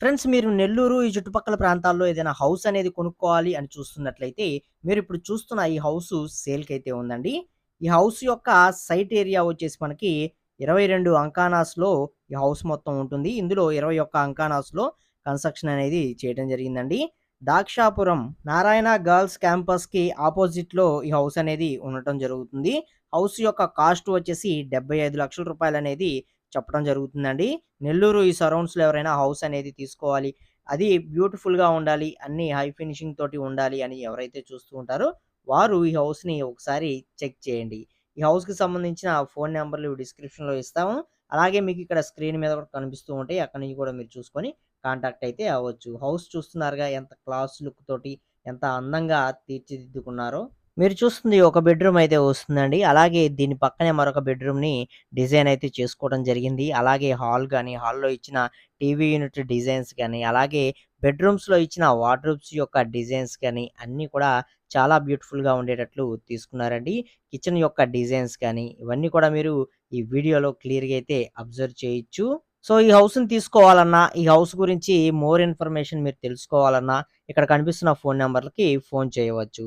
Friends మీరు నెల్లూరు ఈ చుట్టుపక్కల ప్రాంతాల్లో ఏదైనా హౌస్ అనేది కొనుక్కోవాలి అని చూస్తున్నట్లయితే మీరు ఇప్పుడు చూస్తున్న ఈ హౌస్ సేల్కి అయితే ఉందండి. ఈ హౌస్ యొక్క సైట్ ఏరియా వచ్చేసి మనకి ఇరవై రెండు అంకానాస్లో ఈ హౌస్ మొత్తం ఉంటుంది. ఇందులో ఇరవై ఒక్క అంకానాస్లో కన్స్ట్రక్షన్ అనేది చేయడం జరిగిందండి. దాక్షాపురం నారాయణ గర్ల్స్ క్యాంపస్కి ఆపోజిట్లో ఈ హౌస్ అనేది ఉండటం జరుగుతుంది. హౌస్ యొక్క కాస్ట్ వచ్చేసి డెబ్బై ఐదు లక్షల రూపాయలు అనేది చెప్పడం జరుగుతుందండి. నెల్లూరు ఈ సరౌండ్స్లో ఎవరైనా హౌస్ అనేది తీసుకోవాలి అది బ్యూటిఫుల్గా ఉండాలి అన్ని హై ఫినిషింగ్ తోటి ఉండాలి అని ఎవరైతే చూస్తూ ఉంటారో వారు ఈ హౌస్ని ఒకసారి చెక్ చేయండి. ఈ హౌస్కి సంబంధించిన ఫోన్ నెంబర్లు డిస్క్రిప్షన్లో ఇస్తాము. అలాగే మీకు ఇక్కడ స్క్రీన్ మీద కూడా కనిపిస్తూ ఉంటాయి అక్కడి నుంచి కూడా మీరు చూసుకొని కాంటాక్ట్ అయితే అవ్వచ్చు. హౌస్ చూస్తున్నారుగా ఎంత క్లాస్ లుక్ తోటి ఎంత అందంగా తీర్చిదిద్దుకున్నారో మీరు చూస్తుంది ఒక బెడ్రూమ్ అయితే వస్తుందండి. అలాగే దీని పక్కనే మరొక బెడ్రూమ్ని డిజైన్ అయితే చేసుకోవడం జరిగింది. అలాగే హాల్ కానీ హాల్లో ఇచ్చిన టీవీ యూనిట్ డిజైన్స్ కానీ అలాగే బెడ్రూమ్స్లో ఇచ్చిన వార్డ్రోబ్స్ యొక్క డిజైన్స్ కానీ అన్నీ కూడా చాలా బ్యూటిఫుల్గా ఉండేటట్లు తీసుకున్నారండి. కిచెన్ యొక్క డిజైన్స్ కానీ ఇవన్నీ కూడా మీరు ఈ వీడియోలో క్లియర్గా అయితే అబ్జర్వ్ చేయొచ్చు. సో ఈ హౌస్ని తీసుకోవాలన్నా ఈ హౌస్ గురించి మోర్ ఇన్ఫర్మేషన్ మీరు తెలుసుకోవాలన్నా ఇక్కడ కనిపిస్తున్న ఫోన్ నెంబర్లకి ఫోన్ చేయవచ్చు.